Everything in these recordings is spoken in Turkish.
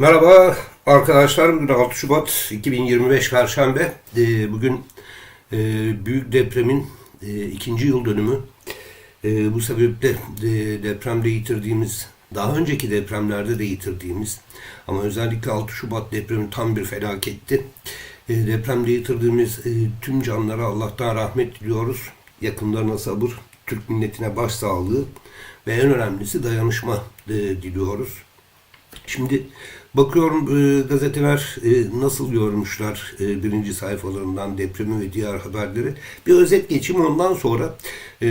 Merhaba arkadaşlar. Bugün 6 Şubat 2025 Perşembe. Ee, Bugün e, büyük depremin e, ikinci yıl dönümü. E, Bu sebeple depremde yitirdiğimiz, daha önceki depremlerde de yitirdiğimiz ama özellikle 6 Şubat depremi tam bir felaketti. Depremde yitirdiğimiz tüm canlara Allah'tan rahmet diliyoruz. Yakınlarına sabır, Türk milletine başsağlığı ve en önemlisi dayanışma diliyoruz. Şimdi bakıyorum e, gazeteler e, nasıl yormuşlar e, birinci sayfalarından depremi ve diğer haberleri. Bir özet geçeyim ondan sonra e,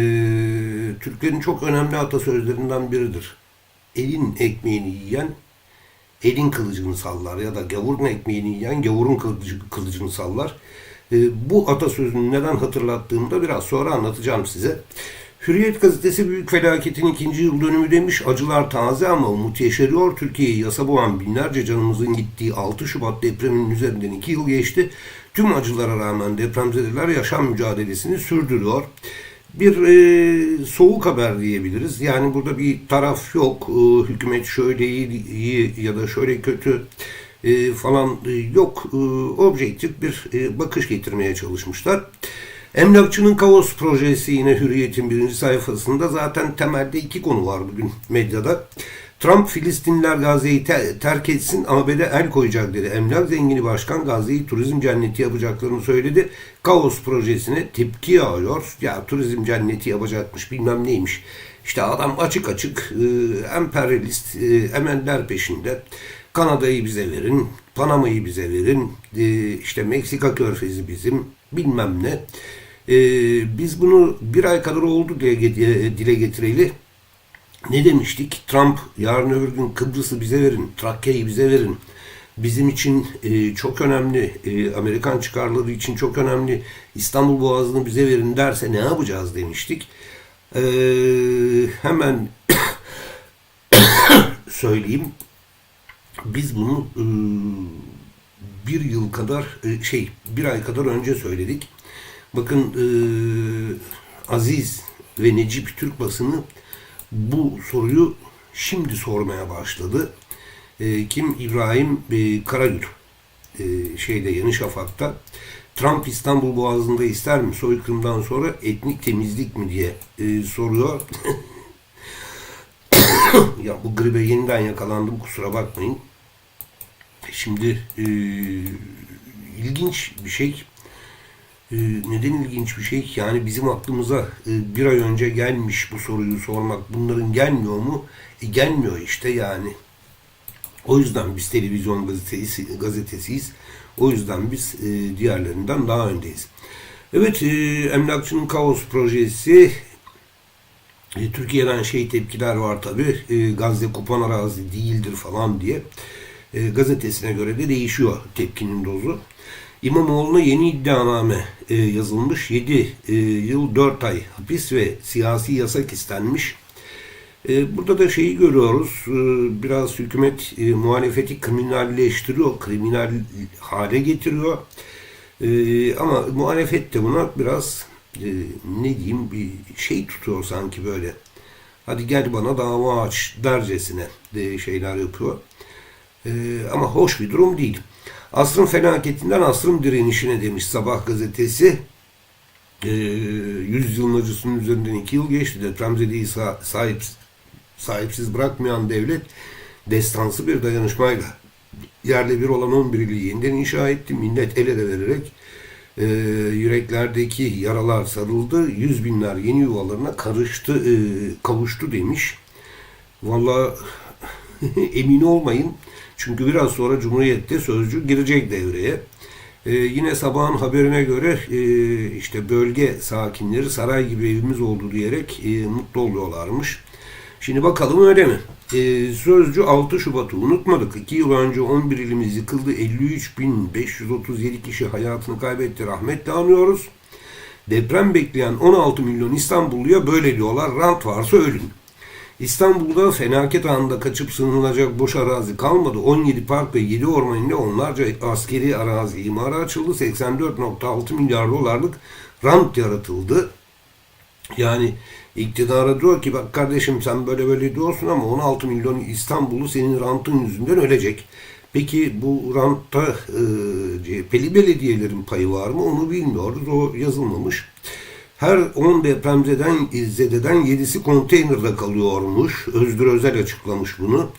Türklerin çok önemli atasözlerinden biridir. Elin ekmeğini yiyen elin kılıcını sallar ya da gavurun ekmeğini yiyen gavurun kılıcı, kılıcını sallar. E, bu atasözünü neden hatırlattığımı da biraz sonra anlatacağım size. Hürriyet gazetesi büyük felaketin ikinci yıl dönümü demiş. Acılar taze ama umut yeşeriyor. Türkiye'yi yasa boğan binlerce canımızın gittiği 6 Şubat depreminin üzerinden iki yıl geçti. Tüm acılara rağmen depremzedeler yaşam mücadelesini sürdürüyor. Bir e, soğuk haber diyebiliriz. Yani burada bir taraf yok. E, hükümet şöyle iyi ya da şöyle kötü e, falan e, yok. E, objektif bir e, bakış getirmeye çalışmışlar. Emlakçının Kaos projesi yine Hürriyet'in birinci sayfasında zaten temelde iki konu var bugün medyada. Trump Filistinliler Gazze'yi te- terk etsin bede el koyacak dedi. Emlak zengini başkan Gazze'yi turizm cenneti yapacaklarını söyledi. Kaos projesine tepki yağıyor. Ya turizm cenneti yapacakmış bilmem neymiş. İşte adam açık açık e, emperyalist e, emeller peşinde. Kanada'yı bize verin, Panama'yı bize verin, e, işte Meksika körfezi bizim, bilmem ne. E, biz bunu bir ay kadar oldu diye ge- dile getireli. Ne demiştik? Trump yarın öbür gün Kıbrıs'ı bize verin, Trakya'yı bize verin. Bizim için e, çok önemli, e, Amerikan çıkarları için çok önemli İstanbul Boğazı'nı bize verin derse ne yapacağız demiştik. E, hemen söyleyeyim. Biz bunu e, bir yıl kadar e, şey bir ay kadar önce söyledik. Bakın e, Aziz ve Necip Türk basını bu soruyu şimdi sormaya başladı. Kim? İbrahim Karagül. Şeyde Yeni Şafak'ta. Trump İstanbul Boğazı'nda ister mi? Soykırımdan sonra etnik temizlik mi diye soruyor. ya bu gribe yeniden yakalandım kusura bakmayın. Şimdi e, ilginç bir şey. E, neden ilginç bir şey? Yani bizim aklımıza e, bir ay önce gelmiş bu soruyu sormak. Bunların gelmiyor mu? E, gelmiyor işte yani. O yüzden biz televizyon gazetesi, gazetesiyiz. O yüzden biz e, diğerlerinden daha öndeyiz. Evet, e, Emlakçının Kaos projesi e, Türkiye'den şey tepkiler var tabi. E, Gazze kupan arazi değildir falan diye. E, gazetesine göre de değişiyor tepkinin dozu. İmamoğlu'na yeni iddianame e, yazılmış. 7 e, yıl 4 ay hapis ve siyasi yasak istenmiş. E, burada da şeyi görüyoruz. E, biraz hükümet e, muhalefeti kriminalleştiriyor, kriminal hale getiriyor. E, ama muhalefet de buna biraz e, ne diyeyim bir şey tutuyor sanki böyle. Hadi gel bana dava aç dercesine de şeyler yapıyor. E, ama hoş bir durum değil. Asrın felaketinden asrın direnişine demiş Sabah gazetesi. E, 100 yılın acısının üzerinden 2 yıl geçti. Depremzedeyi sa- sahip, sahipsiz bırakmayan devlet destansı bir dayanışmayla yerle bir olan 11 ili yeniden inşa etti. Millet el ele vererek e, yüreklerdeki yaralar sarıldı. Yüz binler yeni yuvalarına karıştı, e, kavuştu demiş. Valla emin olmayın. Çünkü biraz sonra Cumhuriyet'te sözcü girecek devreye. Ee, yine sabahın haberine göre e, işte bölge sakinleri saray gibi evimiz oldu diyerek e, mutlu oluyorlarmış. Şimdi bakalım öyle mi? E, sözcü 6 Şubat'ı unutmadık. 2 yıl önce 11 ilimiz yıkıldı. 53.537 kişi hayatını kaybetti. Rahmetle anıyoruz. Deprem bekleyen 16 milyon İstanbulluya böyle diyorlar. Rant varsa ölün. İstanbul'da felaket anında kaçıp sığınılacak boş arazi kalmadı. 17 park ve 7 orman ile onlarca askeri arazi imara açıldı. 84.6 milyar dolarlık rant yaratıldı. Yani iktidara diyor ki bak kardeşim sen böyle böyle diyorsun ama 16 milyon İstanbullu senin rantın yüzünden ölecek. Peki bu rantta e, CHP'li belediyelerin payı var mı onu bilmiyoruz. O yazılmamış. Her 10 depremzeden zededen 7'si konteynerde kalıyormuş. Özgür Özel açıklamış bunu.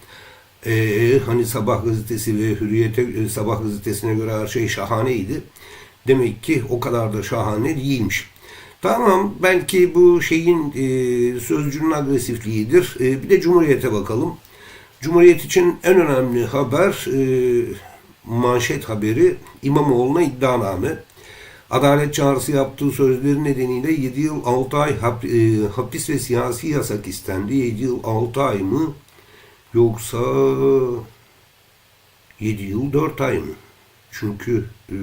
Ee, hani Sabah gazetesi ve Hürriyet'e e, Sabah gazetesine göre her şey şahaneydi. Demek ki o kadar da şahane değilmiş. Tamam belki bu şeyin e, sözcünün agresifliğidir. E, bir de Cumhuriyet'e bakalım. Cumhuriyet için en önemli haber e, manşet haberi İmamoğlu'na iddianame. Adalet çağrısı yaptığı sözleri nedeniyle 7 yıl 6 ay hap, e, hapis ve siyasi yasak istendi. 7 yıl 6 ay mı? Yoksa 7 yıl 4 ay mı? Çünkü e,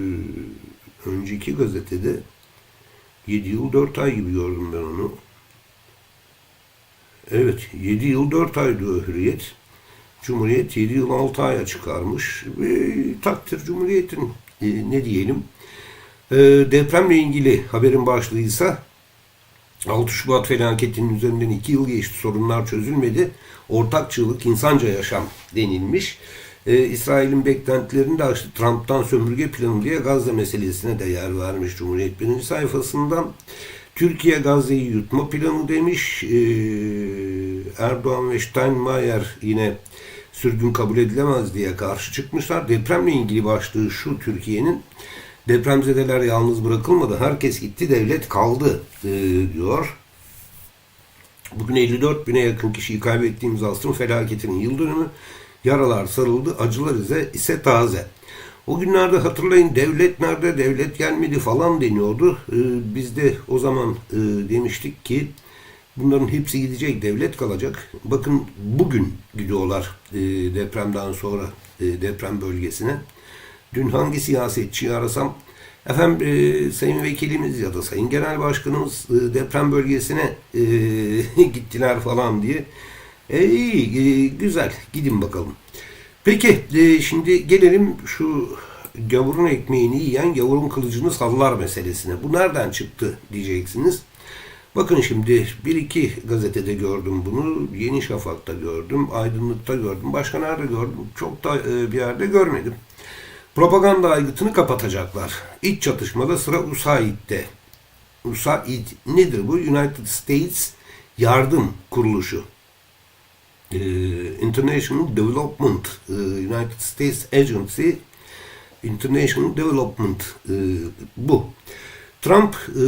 önceki gazetede 7 yıl 4 ay gibi gördüm ben onu. Evet 7 yıl 4 ay diyor Hürriyet. Cumhuriyet 7 yıl 6 aya çıkarmış. E, takdir Cumhuriyet'in e, ne diyelim. E, depremle ilgili haberin başlığıysa 6 Şubat felaketinin üzerinden 2 yıl geçti sorunlar çözülmedi. Ortak çığlık insanca yaşam denilmiş. Ee, İsrail'in beklentilerini de aştı. Trump'tan sömürge planı diye Gazze meselesine de yer vermiş Cumhuriyet birinci sayfasından. Türkiye Gazze'yi yutma planı demiş. Ee, Erdoğan ve Steinmeier yine sürgün kabul edilemez diye karşı çıkmışlar. Depremle ilgili başlığı şu Türkiye'nin depremzedeler yalnız bırakılmadı. Herkes gitti, devlet kaldı e, diyor. Bugün 54 bine yakın kişiyi kaybettiğimiz asrın felaketinin yıl dönümü. Yaralar sarıldı, acılar ise, ise taze. O günlerde hatırlayın devlet nerede, devlet gelmedi falan deniyordu. Ee, biz de o zaman e, demiştik ki bunların hepsi gidecek, devlet kalacak. Bakın bugün gidiyorlar e, depremden sonra e, deprem bölgesine. Dün hangi siyasetçiyi arasam Efendim e, Sayın Vekilimiz ya da Sayın Genel Başkanımız e, deprem bölgesine e, gittiler falan diye. E, iyi, e, güzel. Gidin bakalım. Peki, e, şimdi gelelim şu gavurun ekmeğini yiyen gavurun kılıcını sallar meselesine. Bu nereden çıktı diyeceksiniz. Bakın şimdi bir iki gazetede gördüm bunu. Yeni Şafak'ta gördüm, Aydınlık'ta gördüm. Başka nerede gördüm? Çok da e, bir yerde görmedim. Propaganda aygıtını kapatacaklar. İç çatışmada sıra USAID'de. USAID nedir bu? United States Yardım Kuruluşu. Ee, International Development e, United States Agency International Development e, bu. Trump e,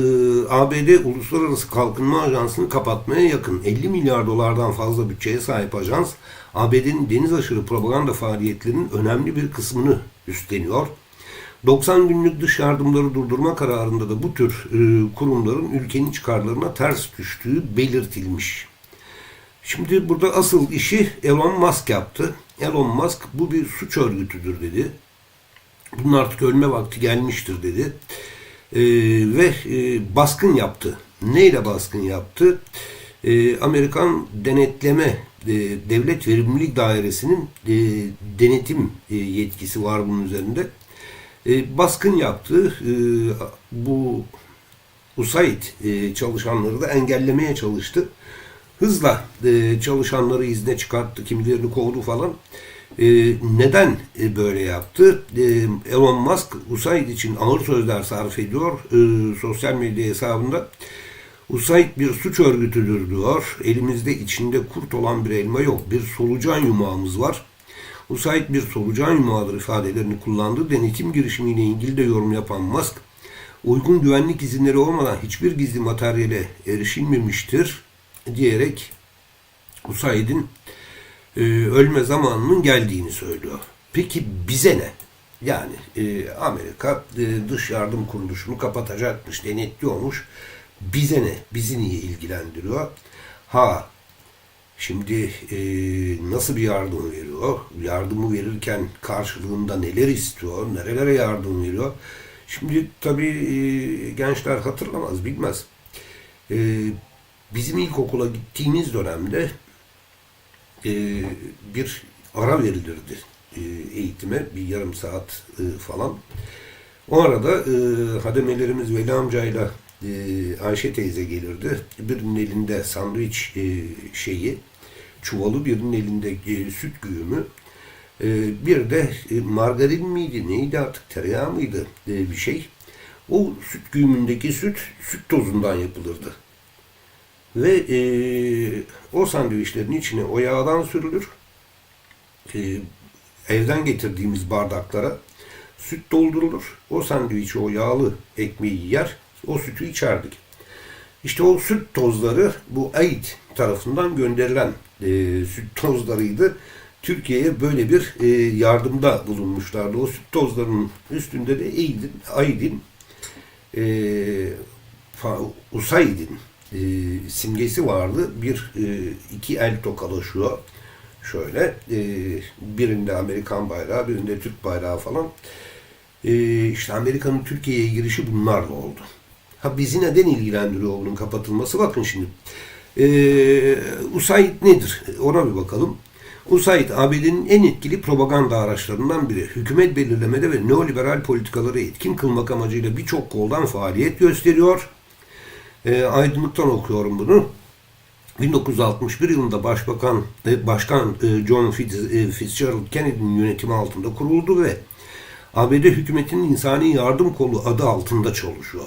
ABD Uluslararası Kalkınma Ajansı'nı kapatmaya yakın 50 milyar dolardan fazla bütçeye sahip ajans ABD'nin deniz aşırı propaganda faaliyetlerinin önemli bir kısmını üstleniyor. 90 günlük dış yardımları durdurma kararında da bu tür e, kurumların ülkenin çıkarlarına ters düştüğü belirtilmiş. Şimdi burada asıl işi Elon Musk yaptı. Elon Musk bu bir suç örgütüdür dedi. Bunun artık ölme vakti gelmiştir dedi. E, ve e, baskın yaptı. Neyle baskın yaptı? E, Amerikan Denetleme e, Devlet Verimlilik Dairesi'nin e, denetim e, yetkisi var bunun üzerinde. Baskın yaptı. Bu USAID çalışanları da engellemeye çalıştı hızla çalışanları izne çıkarttı, kimilerini kovdu falan. Neden böyle yaptı? Elon Musk USAID için ağır sözler sarf ediyor sosyal medya hesabında. USAID bir suç örgütüdür diyor. Elimizde içinde kurt olan bir elma yok. Bir solucan yumağımız var. USAID bir solucan yumağıdır ifadelerini kullandı. Denetim girişimiyle ilgili de yorum yapan Musk, uygun güvenlik izinleri olmadan hiçbir gizli materyale erişilmemiştir diyerek USAID'in e, ölme zamanının geldiğini söylüyor. Peki bize ne? Yani e, Amerika e, dış yardım kuruluşunu kapatacakmış, denetliyormuş. Bize ne? Bizi niye ilgilendiriyor? Ha, şimdi e, nasıl bir yardım veriyor? Yardımı verirken karşılığında neler istiyor? Nerelere yardım veriyor? Şimdi tabii e, gençler hatırlamaz, bilmez. E, bizim ilkokula gittiğimiz dönemde e, bir ara verilirdi e, eğitime bir yarım saat e, falan. O arada e, hademelerimiz Veli amcayla e, Ayşe teyze gelirdi. Birinin elinde sandviç e, şeyi, çuvalı, birinin elinde e, süt güğümü. E, bir de e, margarin miydi neydi artık tereyağı mıydı bir şey. O süt güğümündeki süt süt tozundan yapılırdı. Ve e, o sandviçlerin içine o yağdan sürülür. E, evden getirdiğimiz bardaklara süt doldurulur. O sandviçi o yağlı ekmeği yer. O sütü içerdik. İşte o süt tozları bu AID tarafından gönderilen e, süt tozlarıydı. Türkiye'ye böyle bir e, yardımda bulunmuşlardı. O süt tozlarının üstünde de AID'in, AID'in e, USAID'in e, simgesi vardı. Bir e, iki el tokalaşıyor. Şöyle e, birinde Amerikan bayrağı, birinde Türk bayrağı falan. E, işte Amerika'nın Türkiye'ye girişi bunlarla oldu. Ha bizi neden ilgilendiriyor bunun kapatılması? Bakın şimdi. E, USAID nedir? Ona bir bakalım. USAID, ABD'nin en etkili propaganda araçlarından biri. Hükümet belirlemede ve neoliberal politikaları etkin kılmak amacıyla birçok koldan faaliyet gösteriyor. E, aydınlıktan okuyorum bunu. 1961 yılında Başbakan e, Başkan e, John e, Fitzgerald Kennedy'nin yönetimi altında kuruldu ve ABD hükümetinin insani yardım kolu adı altında çalışıyor.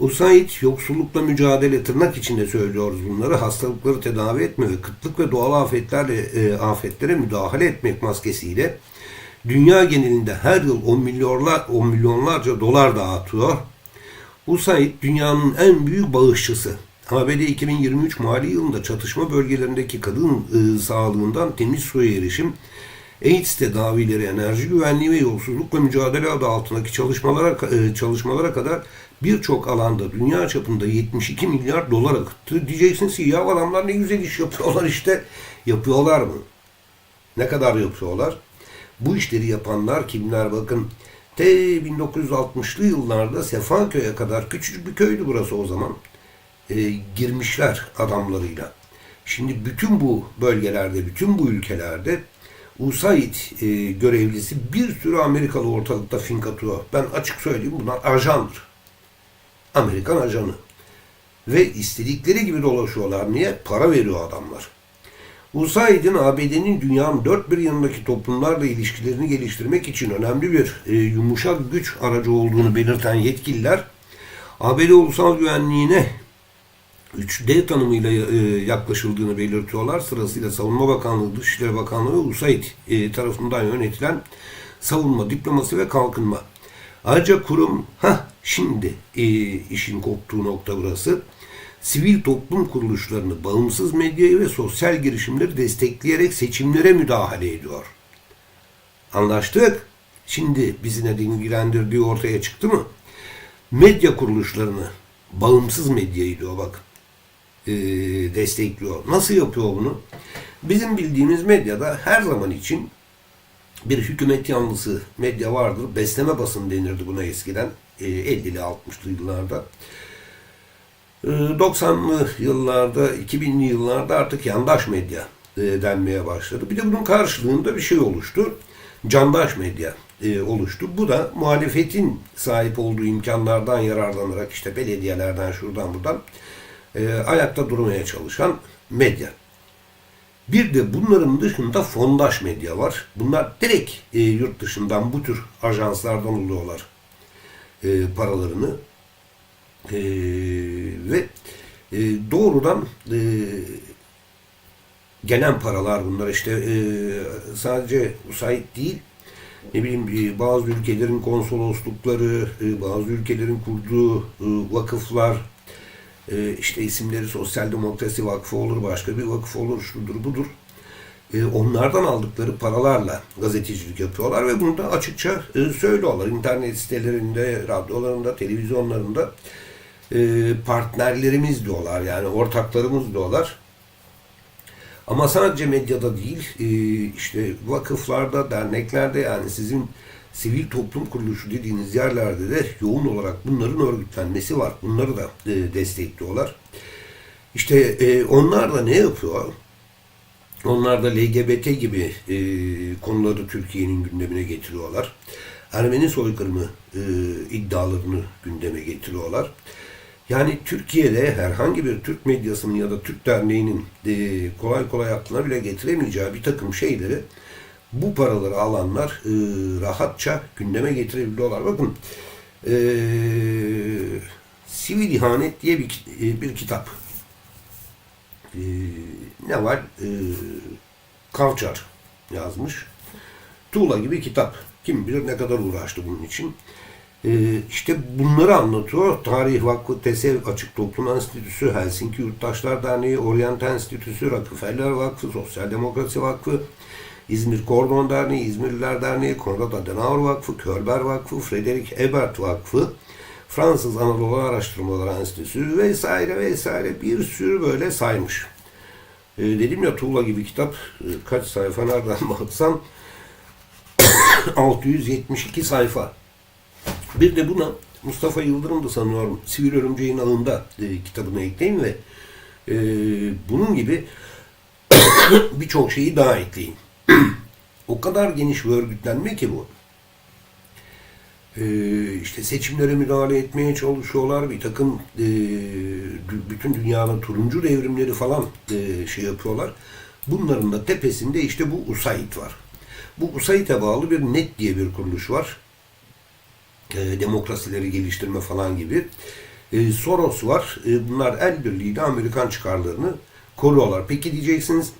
USAID yoksullukla mücadele tırnak içinde söylüyoruz bunları hastalıkları tedavi etme ve kıtlık ve doğal afetlerle e, afetlere müdahale etmek maskesiyle dünya genelinde her yıl 10 milyonlar 10 milyonlarca dolar dağıtıyor. USAID dünyanın en büyük bağışçısı. ABD 2023 mali yılında çatışma bölgelerindeki kadın e, sağlığından temiz suya erişim, AIDS tedavileri, enerji güvenliği ve yolsuzlukla mücadele adı altındaki çalışmalara e, çalışmalara kadar birçok alanda dünya çapında 72 milyar dolar akıttı. Diyeceksiniz ki ya adamlar ne güzel iş yapıyorlar işte. Yapıyorlar mı? Ne kadar yapıyorlar? Bu işleri yapanlar kimler? Bakın T 1960'lı yıllarda Sefaköy'e kadar küçücük bir köydü burası o zaman. E, girmişler adamlarıyla. Şimdi bütün bu bölgelerde, bütün bu ülkelerde USAID e, görevlisi bir sürü Amerikalı ortalıkta fink atıyor. Ben açık söyleyeyim bunlar ajandır. Amerikan ajanı. Ve istedikleri gibi dolaşıyorlar. Niye? Para veriyor adamlar. USAID'in ABD'nin dünyanın dört bir yanındaki toplumlarla ilişkilerini geliştirmek için önemli bir e, yumuşak güç aracı olduğunu belirten yetkililer, ABD ulusal güvenliğine 3D tanımıyla e, yaklaşıldığını belirtiyorlar. Sırasıyla Savunma Bakanlığı, Dışişleri Bakanlığı ve USAID e, tarafından yönetilen savunma, diplomasi ve kalkınma. Ayrıca kurum, ha şimdi e, işin koptuğu nokta burası, sivil toplum kuruluşlarını, bağımsız medyayı ve sosyal girişimleri destekleyerek seçimlere müdahale ediyor. Anlaştık. Şimdi bizi ne ilgilendirdiği ortaya çıktı mı? Medya kuruluşlarını, bağımsız medyayı diyor bak, e, destekliyor. Nasıl yapıyor bunu? Bizim bildiğimiz medyada her zaman için bir hükümet yanlısı medya vardır. Besleme basın denirdi buna eskiden. E, 50'li 60'lı yıllarda. E, 90'lı yıllarda, 2000'li yıllarda artık yandaş medya e, denmeye başladı. Bir de bunun karşılığında bir şey oluştu. Candaş medya e, oluştu. Bu da muhalefetin sahip olduğu imkanlardan yararlanarak işte belediyelerden şuradan buradan e, ayakta durmaya çalışan medya. Bir de bunların dışında fondaş medya var. Bunlar direkt e, yurt dışından bu tür ajanslardan alıyorlar e, paralarını. E, ve e, doğrudan e, gelen paralar bunlar. İşte e, sadece USAID değil, ne bileyim e, bazı ülkelerin konsoloslukları, e, bazı ülkelerin kurduğu e, vakıflar, e, işte isimleri Sosyal Demokrasi Vakfı olur, başka bir vakıf olur, şudur budur. E, onlardan aldıkları paralarla gazetecilik yapıyorlar ve bunu da açıkça e, söylüyorlar. İnternet sitelerinde, radyolarında, televizyonlarında e, partnerlerimiz diyorlar yani ortaklarımız diyorlar. Ama sadece medyada değil, işte vakıflarda, derneklerde yani sizin sivil toplum kuruluşu dediğiniz yerlerde de yoğun olarak bunların örgütlenmesi var. Bunları da e, destekliyorlar. İşte e, onlar da ne yapıyor? Onlar da LGBT gibi e, konuları Türkiye'nin gündemine getiriyorlar. Ermeni soykırımı e, iddialarını gündeme getiriyorlar. Yani Türkiye'de herhangi bir Türk medyasının ya da Türk derneğinin e, kolay kolay aklına bile getiremeyeceği bir takım şeyleri bu paraları alanlar e, rahatça gündeme getirebiliyorlar. Bakın e, Sivil İhanet diye bir, e, bir kitap. E, ne var? E, Kavçar yazmış. Tuğla gibi kitap. Kim bilir ne kadar uğraştı bunun için. Ee, işte bunları anlatıyor. Tarih Vakfı, TESEV Açık Toplum Enstitüsü, Helsinki Yurttaşlar Derneği, Orient Enstitüsü, Rockefeller Vakfı, Sosyal Demokrasi Vakfı, İzmir Kordon Derneği, İzmirliler Derneği, Konrad Adenauer Vakfı, Körber Vakfı, Frederick Ebert Vakfı, Fransız Anadolu Araştırmaları Enstitüsü vesaire vesaire bir sürü böyle saymış. Ee, dedim ya tuğla gibi kitap e, kaç sayfa nereden baksam 672 sayfa. Bir de buna Mustafa Yıldırım da sanıyorum Sivil Örümceğin Ağında e, kitabını ekleyin ve e, bunun gibi birçok şeyi daha ekleyin. O kadar geniş bir örgütlenme ki bu. E, işte seçimlere müdahale etmeye çalışıyorlar. Bir takım e, bütün dünyada turuncu devrimleri falan e, şey yapıyorlar. Bunların da tepesinde işte bu USAID var. Bu USAID'e bağlı bir NET diye bir kuruluş var e, demokrasileri geliştirme falan gibi. E, Soros var. E, bunlar el birliğiyle Amerikan çıkarlarını koruyorlar. Peki diyeceksiniz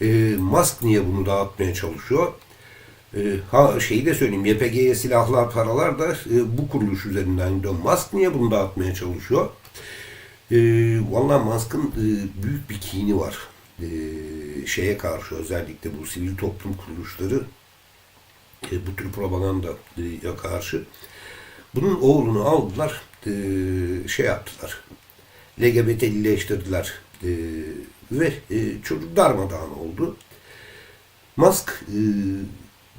e, Musk niye bunu dağıtmaya çalışıyor? E, ha şeyi de söyleyeyim. YPG'ye silahlar paralar da e, bu kuruluş üzerinden gidiyor. Musk niye bunu dağıtmaya çalışıyor? E, Valla Musk'ın e, büyük bir kini var. E, şeye karşı özellikle bu sivil toplum kuruluşları e, bu tür propagandaya karşı. Bunun oğlunu aldılar, e, şey yaptılar, LGBT'lileştirdiler e, ve e, çocuk darmadağın oldu. Musk e,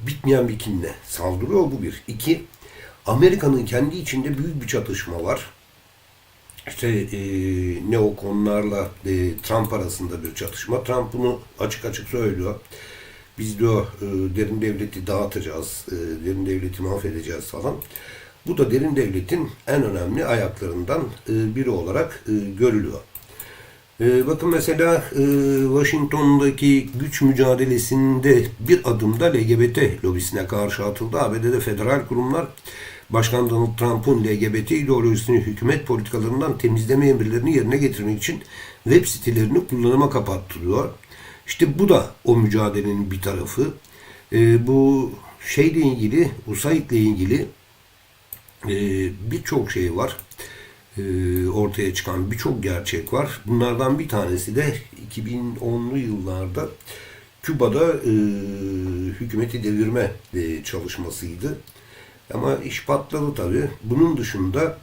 bitmeyen bir kinle saldırıyor bu bir. İki, Amerika'nın kendi içinde büyük bir çatışma var. İşte e, neokonlarla e, Trump arasında bir çatışma. Trump bunu açık açık söylüyor. Biz diyor e, derin devleti dağıtacağız, e, derin devleti mahvedeceğiz falan. Bu da derin devletin en önemli ayaklarından e, biri olarak e, görülüyor. E, bakın mesela e, Washington'daki güç mücadelesinde bir adımda LGBT lobisine karşı atıldı. ABD'de federal kurumlar Başkan Donald Trump'ın LGBT ideolojisini hükümet politikalarından temizleme emirlerini yerine getirmek için web sitelerini kullanıma kapattırıyor. İşte bu da o mücadelenin bir tarafı. E, bu şeyle ilgili, USAID'le ilgili e, birçok şey var. E, ortaya çıkan birçok gerçek var. Bunlardan bir tanesi de 2010'lu yıllarda Küba'da e, hükümeti devirme e, çalışmasıydı. Ama iş patladı tabii. Bunun dışında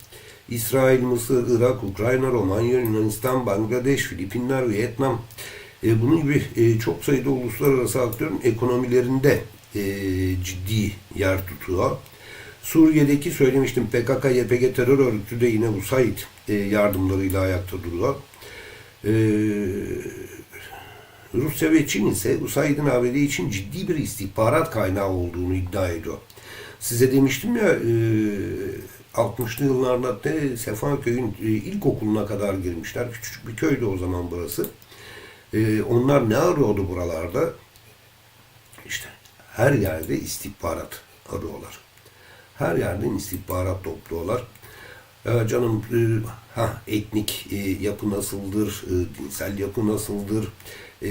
İsrail, Mısır, Irak, Ukrayna, Romanya, Yunanistan, Bangladeş, Filipinler, Vietnam e, bunun gibi e, çok sayıda uluslararası aktörün ekonomilerinde e, ciddi yer tutuyor. Suriye'deki söylemiştim PKK, YPG terör örgütü de yine USAID e, yardımlarıyla ayakta duruyor. E, Rusya ve Çin ise USAID'in ABD için ciddi bir istihbarat kaynağı olduğunu iddia ediyor. Size demiştim ya e, 60'lı yıllarda da Sefaköy'ün e, ilkokuluna kadar girmişler. Küçücük bir köydü o zaman burası. E, onlar ne arıyordu buralarda? İşte her yerde istihbarat arıyorlar. Her yerden istihbarat topluyorlar. Ya canım e, ha etnik e, yapı nasıldır, e, dinsel yapı nasıldır, e,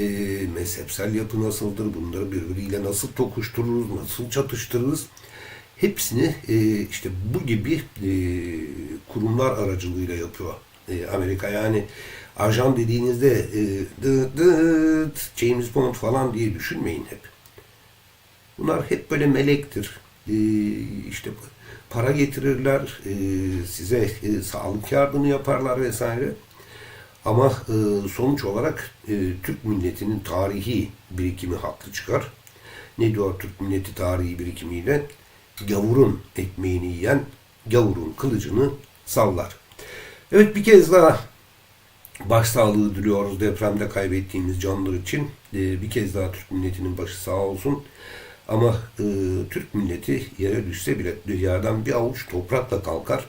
mezhepsel yapı nasıldır, bunları birbiriyle nasıl tokuştururuz, nasıl çatıştırırız, hepsini e, işte bu gibi e, kurumlar aracılığıyla yapıyor e, Amerika. Yani ajan dediğinizde e, dıt dıt, James Bond falan diye düşünmeyin hep. Bunlar hep böyle melektir. Ee, işte para getirirler, e, size e, sağlık yardımı yaparlar vesaire. Ama e, sonuç olarak Türk milletinin tarihi birikimi haklı çıkar. Ne diyor Türk milleti tarihi birikimiyle? Gavurun ekmeğini yiyen, gavurun kılıcını sallar. Evet bir kez daha başsağlığı diliyoruz depremde kaybettiğimiz canlar için. Ee, bir kez daha Türk milletinin başı sağ olsun. Ama e, Türk milleti yere düşse bile yerden bir avuç toprakla kalkar.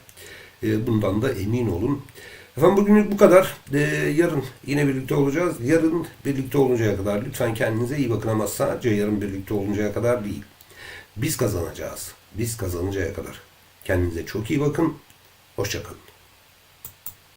E, bundan da emin olun. Efendim bugünlük bu kadar. Ee, yarın yine birlikte olacağız. Yarın birlikte oluncaya kadar lütfen kendinize iyi bakın ama sadece yarın birlikte oluncaya kadar değil. Biz kazanacağız. Biz kazanıncaya kadar. Kendinize çok iyi bakın. Hoşçakalın.